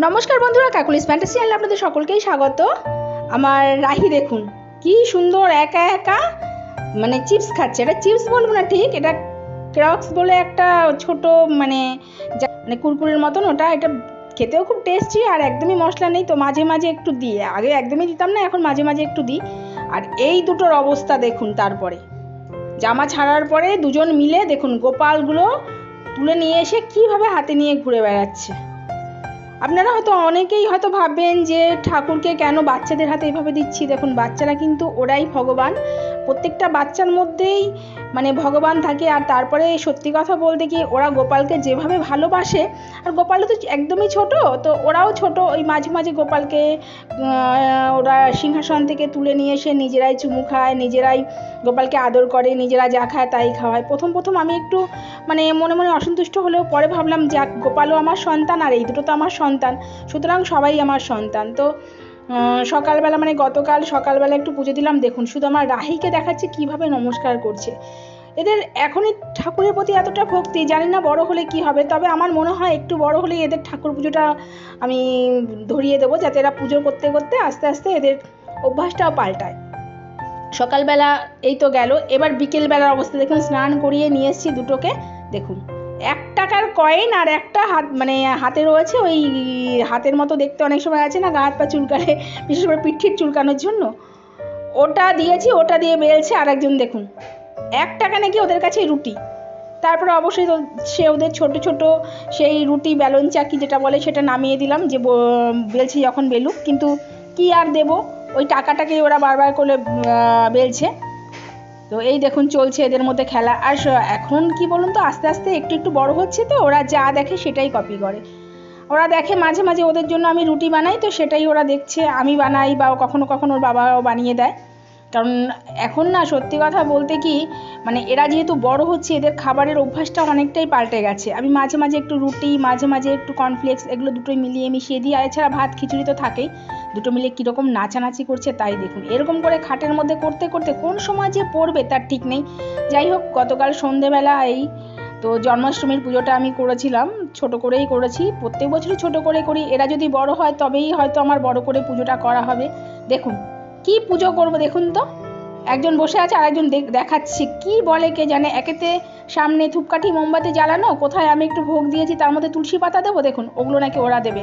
নমস্কার বন্ধুরা, Kokkalis fantasy চ্যানেলে আপনাদের সকলকেই স্বাগত। আমার রাহি দেখুন, কি সুন্দর একা একা মানে চিপস খাচ্ছে। এটা চিপস বলব না, ঠিক? এটা ক্রক্স বলে একটা ছোট মানে মানে কুরকুরের মতন ওটা। এটা খেতেও খুব টেস্টি আর একদমই মশলা নেই, তো মাঝে মাঝে একটু দিই। আগে একদমই দিতাম না, এখন মাঝে মাঝে একটু দিই। আর এই দুটোর অবস্থা দেখুন তারপরে। জামা ছাড়ার পরে দুজন মিলে দেখুন গোপালগুলো তুলে নিয়ে এসে কীভাবে হাতে নিয়ে ঘুরে বেড়াচ্ছে। আপনারা হয়তো অনেকেই হয়তো ভাববেন যে ঠাকুরকে কেন বাচ্চাদের হাতে এভাবে দিচ্ছি? দেখুন, বাচ্চারা কিন্তু ওরাই ভগবান। প্রত্যেকটা বাচ্চার মধ্যেই মানে ভগবান থাকে আর তারপরে সত্যি কথা বলতে কি ওরা গোপালকে যেভাবে ভালোবাসে, আর গোপালও তো একদমই ছোট, তো ওরাও ছোট, ওই মাঝে মাঝে গোপালকে ওরা সিংহাসন থেকে তুলে নিয়ে এসে নিজেরাই চুমু খায়, নিজেরাই গোপালকে আদর করে, নিজেরা যা খায় তাই খাওয়ায়। প্রথম প্রথম আমি একটু মানে মনে মনে অসন্তুষ্ট হলেও পরে ভাবলাম, যাক, গোপালও আমার সন্তান আর এই দুটো তো আমার সন্তান, সুতরাং সবাই আমার সন্তান। তো সকালবেলা মানে গতকাল সকালবেলা একটু পুজো দিলাম। দেখুন, শুধু আমার রাহিকে দেখাচ্ছে, কীভাবে নমস্কার করছে। এদের এখনই ঠাকুরের প্রতি এতটা ভক্তি, জানি না বড় হলে কি হবে, তবে আমার মনে হয় একটু বড় হলেই এদের ঠাকুর পুজোটা আমি ধরিয়ে দেবো, যাতে এরা পুজো করতে করতে আস্তে আস্তে এদের অভ্যাসটাও পাল্টায়। সকালবেলা এই তো গেল, এবার বিকেলবেলার অবস্থা, দেখুন, স্নান করিয়ে নিয়ে এসেছি দুটোকে, দেখুন। এক টাকার কয়েন আর একটা হাত মানে হাতে রয়েছে ওই হাতের মতো দেখতে অনেক সময় আছে না, গা হাত পা চুলকালে, বিশেষ করে পিঠির চুলকানোর জন্য। ওটা দিয়েছি, ওটা দিয়ে বেলছে আর একজন দেখুন। এক টাকা নাকি ওদের কাছে রুটি। তারপরে অবশ্যই সে ওদের ছোট ছোট সেই রুটি বেলন চাকি যেটা বলে সেটা নামিয়ে দিলাম, যে বেলছে যখন বেলুক। কিন্তু কি আর দেব? ওই টাকাটাকেই ওরা বারবার করে বেলছে। তো এই দেখুন চলছে এদের মধ্যে খেলা। আর এখন কি বলুন তো, আস্তে আস্তে একটু একটু বড় হচ্ছে তো, ওরা যা দেখে সেটাই কপি করে। ওরা দেখে মাঝে মাঝে ওদের জন্য আমি রুটি বানাই, তো সেটাই ওরা দেখছে, আমি বানাই বা কখনো কখনো ওর বাবাও বানিয়ে দেয়। কারণ এখন না সত্যি কথা বলতে কি মানে এরা যেহেতু বড় হচ্ছে, এদের খাবারের অভ্যাসটা অনেকটাই পাল্টে গেছে। আমি মাঝে মাঝে একটু রুটি, মাঝে মাঝে একটু কর্নফ্লেক্স এগুলো দুটোই মিলিয়ে মিশিয়ে দিই। আর এছাড়া ভাত, খিচুড়ি তো থাকেই। দুটো মিলিয়ে কীরকম নাচানাচি করছে তাই দেখুন। এরকম করে খাটের মধ্যে করতে করতে কোন সময় যে পড়বে তার ঠিক নেই। যাই হোক, গতকাল সন্ধেবেলা এই তো জন্মাষ্টমীর পুজোটা আমি করেছিলাম। ছোট করেই করেছি। প্রত্যেক বছরই ছোট করে করি। এরা যদি বড় হয় তবেই হয়তো আমার বড় করে পুজোটা করা হবে। দেখুন কি পুজো করব দেখুন তো? একজন বসে আছে আর একজন দেখ- দেখাচ্ছে। কি বলে কে জানে? একেতে সামনে ধূপকাঠি মোমবাতি জ্বালানো, কোথায় আমি একটু ভোগ দিয়েছি তার মধ্যে তুলসী পাতা দেবো? দেখুন, ওগুলো নাকি ওরা দেবে।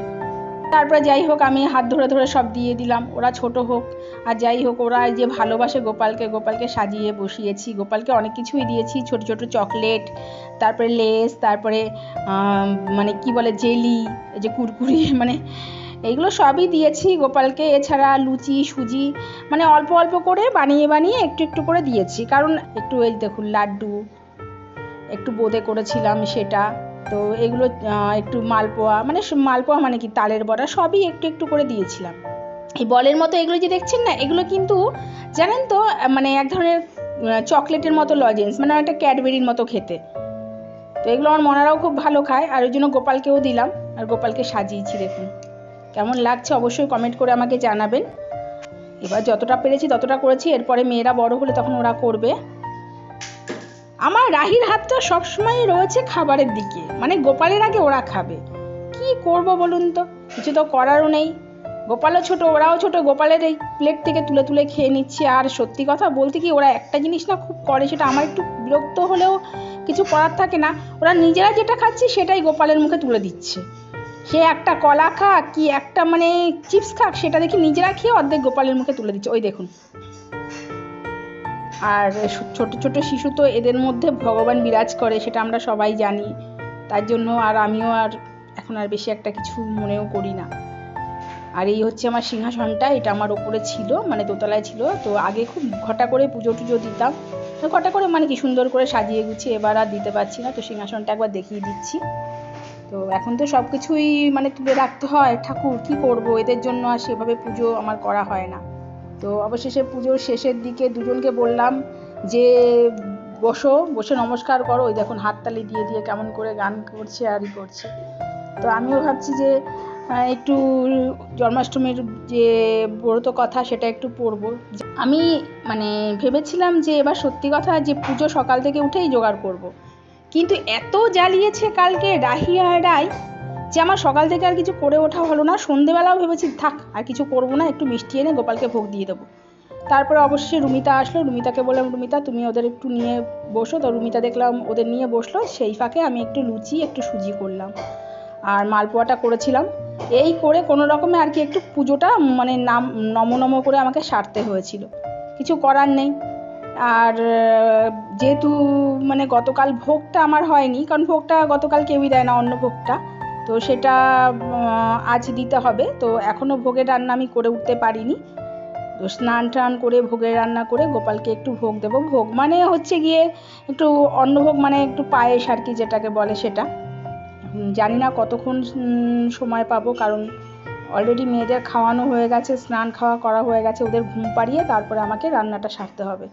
তারপরে যাই হোক, আমি হাত ধরে ধরে সব দিয়ে দিলাম। ওরা ছোট হোক, আর যাই হোক, ওরা যে ভালোবাসে গোপালকে গোপালকে সাজিয়ে বসিয়েছি। গোপালকে অনেক কিছুই দিয়েছি, ছোট ছোট চকলেট, তারপরে লেস, তারপরে মানে কি বলে, জেলি, এই যে কুরকুরি মানে এইগুলো সবই দিয়েছি গোপালকে, এছাড়া লুচি, সুজি মানে অল্প অল্প করে বানিয়ে বানিয়ে একটু একটু করে দিয়েছি। কারণ একটু এই দেখুন লাড্ডু, একটু বোঁদে করেছিলাম সেটা, তো এগুলো একটু মালপোয়া মানে মালপোয়া মানে কি, তালের বড়া সবই একটু একটু করে দিয়েছিলাম। এই বলের মতো এগুলো যে দেখছেন না, এগুলো কিন্তু জানেন তো মানে এক ধরনের চকলেটের মতো লজেন্স মানে একটা ক্যাডবেরির মতো খেতে। তো এগুলো আমার মনারাও খুব ভালো খায়, আর ওই জন্য গোপালকেও দিলাম, আর গোপালকে সাজিয়েছি দেখুন। কেমন লাগছে অবশ্যই কমেন্ট করে আমাকে জানাবেন। এবার যতটা পেরেছি ততটা করেছি, এরপরে মেয়েরা বড় হলে তখন ওরা করবে। আমার রাহির হাতটা সবসময় রয়েছে খাবারের দিকে মানে গোপালের আগে ওরা খাবে। কি করব বলুন তো? কিছু তো করারও নেই। গোপালও ছোট, ওরাও ছোট, গোপালের এই প্লেট থেকে তুলে তুলে খেয়ে নিচ্ছে। আর সত্যি কথা বলতে কি, ওরা একটা জিনিস না খুব করে, সেটা আমার একটু বিরক্ত হলেও কিছু করার থাকে না। ওরা নিজেরা যেটা খাচ্ছে সেটাই গোপালের মুখে তুলে দিচ্ছে। সে একটা কলা খাক, কি একটা মানে চিপস খাক, সেটা দেখি নিজেরা খেয়ে অর্ধেক গোপালের মুখে তুলে দিচ্ছে। ওই দেখুন। আর ছোট ছোট শিশু তো এদের মধ্যে ভগবান বিরাজ করে, সেটা আমরা সবাই জানি। তার জন্য আর আমিও আর এখন আর বেশি একটা কিছু মনেও করি না। আর এই হচ্ছে আমার সিংহাসনটা, এটা আমার ওপরে ছিল মানে দোতলায় ছিল। তো আগে খুব ঘটা করে পুজো টুজো দিতাম। ঘটা করে মানে কি সুন্দর করে সাজিয়ে গুছিয়ে এবার আর দিতে পারছি না। তো সিংহাসনটা একবার দেখিয়ে দিচ্ছি। তো এখন তো সব কিছুই মানে তুলে রাখতে হয়। ঠাকুর কি করব? এদের জন্য আর সেভাবে পুজো আমার করা হয় না। তো অবশেষে পুজোর শেষের দিকে দুজনকে বললাম যে, বসো, বসে নমস্কার করো। ওই দেখুন হাততালি দিয়ে দিয়ে কেমন করে গান করছে আর ই করছে। তো আমিও ভাবছি যে একটু জন্মাষ্টমীর যে ব্রত কথা সেটা একটু পড়ব। আমি মানে ভেবেছিলাম যে এবার সত্যি কথা যে পুজো সকাল থেকে উঠেই জোগাড় করব। কিন্তু এত জ্বালিয়েছে কালকে রাহি আর যে আমার সকাল থেকে আর কিছু করে ওঠা হলো না। সন্ধেবেলাও ভেবেছি, থাক, আর কিছু করব না, একটু মিষ্টি এনে গোপালকে ভোগ দিয়ে দেবো। তারপরে অবশ্যই রুমিতা আসলো। রুমিতাকে বললাম, রুমিতা, তুমি ওদের একটু নিয়ে বসো। তো রুমিতা দেখলাম ওদের নিয়ে বসল। সেই ফাঁকে আমি একটু লুচি, একটু সুজি করলাম আর মালপোয়াটা করেছিলাম। এই করে কোনো রকমে আর কি একটু পুজোটা মানে নাম নম নম করে আমাকে সারতে হয়েছিল। কিছু করার নেই। আর যেহেতু মানে গতকাল ভোগটা আমার হয়নি, কারণ ভোগটা গতকাল কেউই দেয় না, অন্য ভোগটা। তো সেটা আজ দিতে হবে। তো এখনও ভোগের রান্না আমি করে উঠতে পারিনি। তো স্নান টান করে, ভোগের রান্না করে গোপালকে একটু ভোগ দেবো। ভোগ মানে হচ্ছে গিয়ে একটু অন্নভোগ মানে একটু পায়েস আর কি যেটাকে বলে সেটা। জানি না কতক্ষণ সময় পাবো, কারণ অলরেডি মেয়েদের খাওয়ানো হয়ে গেছে, স্নান খাওয়া করা হয়ে গেছে, ওদের ঘুম পাড়িয়ে তারপরে আমাকে রান্নাটা সারতে হবে।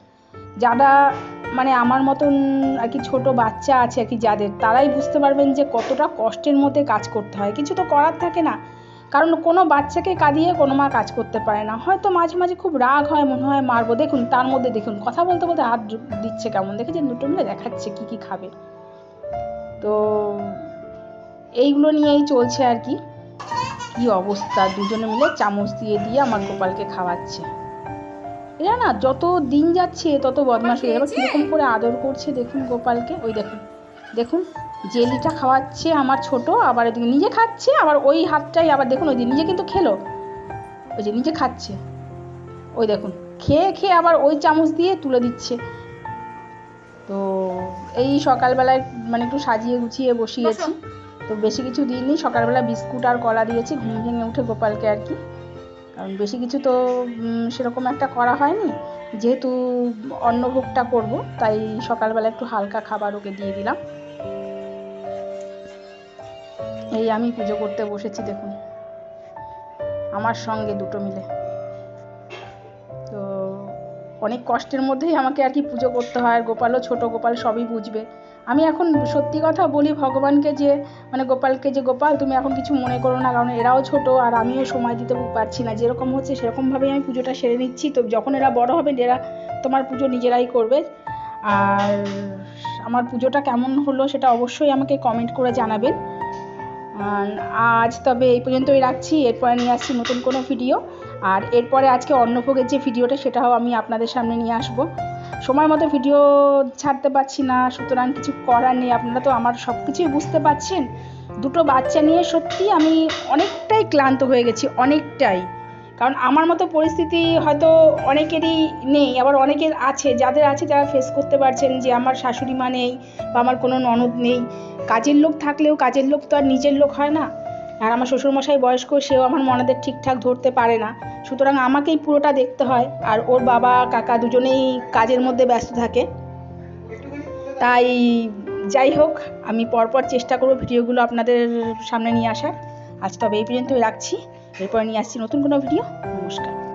যারা মানে আমার মতন আর কি ছোট বাচ্চা আছে আর কি যাদের, তারাই বুঝতে পারবেন যে কতটা কষ্টের মধ্যে কাজ করতে হয়। কিছু তো করার থাকে না। কারণ কোনো বাচ্চাকে কাঁদিয়ে কোনো মা কাজ করতে পারে না। হয়তো মাঝে মাঝে খুব রাগ হয়, মনে হয় মারবো। দেখুন, তার মধ্যে দেখুন, কথা বলতে বলতে হাত দিচ্ছে কেমন? দেখেছেন দুটো মিলে দেখাচ্ছে কি কি খাবে। তো এইগুলো নিয়েই চলছে আর কি। কি অবস্থা? দুজনে মিলে চামচ দিয়ে দিয়ে আমার গোপালকে খাওয়াচ্ছে। এরা না যত দিন যাচ্ছে তত বদমাশ হয়ে যাবে। কীরকম করে আদর করছে দেখুন গোপালকে। ওই দেখুন দেখুন জেলিটা খাওয়াচ্ছে আমার ছোট আবার এদিকে নিজে খাচ্ছে আবার ওই হাতটাই আবার দেখুন ওই দিকে নিজে কিন্তু খেলো। ওই যে নিজে খাচ্ছে। ওই দেখুন খেয়ে খেয়ে আবার ওই চামচ দিয়ে তুলে দিচ্ছে। তো এই সকালবেলায় মানে একটু সাজিয়ে গুছিয়ে বসিয়েছি। তো বেশি কিছু দিইনি সকালবেলা বিস্কুট আর কলা দিয়েছি ঘুম ভেঙে উঠে গোপালকে আর কি। বেশি কিছু তো সেরকম একটা করা হয়নি। যেহেতু অন্নভোগটা করব, তাই সকালবেলা একটু হালকা খাবার ওকে দিয়ে দিলাম। এই আমি পুজো করতে বসেছি, দেখুন। আমার সঙ্গে দুটো মিলে। তো অনেক কষ্টের মধ্যেই আমাকে আর কি পুজো করতে হয়। আর গোপালও ছোট, গোপাল সবই বুঝবে। আমি এখন সত্যি কথা বলি ভগবানকে যে মানে গোপালকে যে, গোপাল, তুমি এখন কিছু মনে করো না, কারণ এরাও ছোট আর আমিও সময় দিতে পারছি না। যেরকম হচ্ছে সেরকমভাবেই আমি পুজোটা সেরে নিচ্ছি। তো যখন এরা বড় হবে, এরা তোমার পুজো নিজেরাই করবে। আর আমার পুজোটা কেমন হলো সেটা অবশ্যই আমাকে কমেন্ট করে জানাবেন। আজ তবে এই পর্যন্তই রাখছি। এরপরে নিয়ে আসছি নতুন কোনো ভিডিও আর এরপরে আজকে অন্নভোগের যে ভিডিওটা সেটাও আমি আপনাদের সামনে নিয়ে আসব। সময় মতো ভিডিও ছাড়তে পারছি না, সুতরাং কিছু করার নেই। আপনারা তো আমার সব কিছুই বুঝতে পারছেন। দুটো বাচ্চা নিয়ে সত্যি আমি অনেকটাই ক্লান্ত হয়ে গেছি, অনেকটাই। কারণ আমার মতো পরিস্থিতি হয়তো অনেকেরই নেই, আবার অনেকের আছে, যাদের আছে যারা ফেস করতে পারছেন যে আমার শাশুড়ি মা নেই বা আমার কোনো ননদ নেই। কাজের লোক থাকলেও কাজের লোক তো আর নিজের লোক হয় না। আর আমার শ্বশুরমশাই বয়স্ক, সেও আমার মনাদের ঠিকঠাক ধরতে পারে না। সুতরাং আমাকেই পুরোটা দেখতে হয় আর ওর বাবা, কাকা দুজনেই কাজের মধ্যে ব্যস্ত থাকে। তাই যাই হোক, আমি পরপর চেষ্টা করব ভিডিওগুলো আপনাদের সামনে নিয়ে আসার। আজ তবে এই পর্যন্তই রাখছি। এরপর নিয়ে আসছি নতুন কোনো ভিডিও। নমস্কার।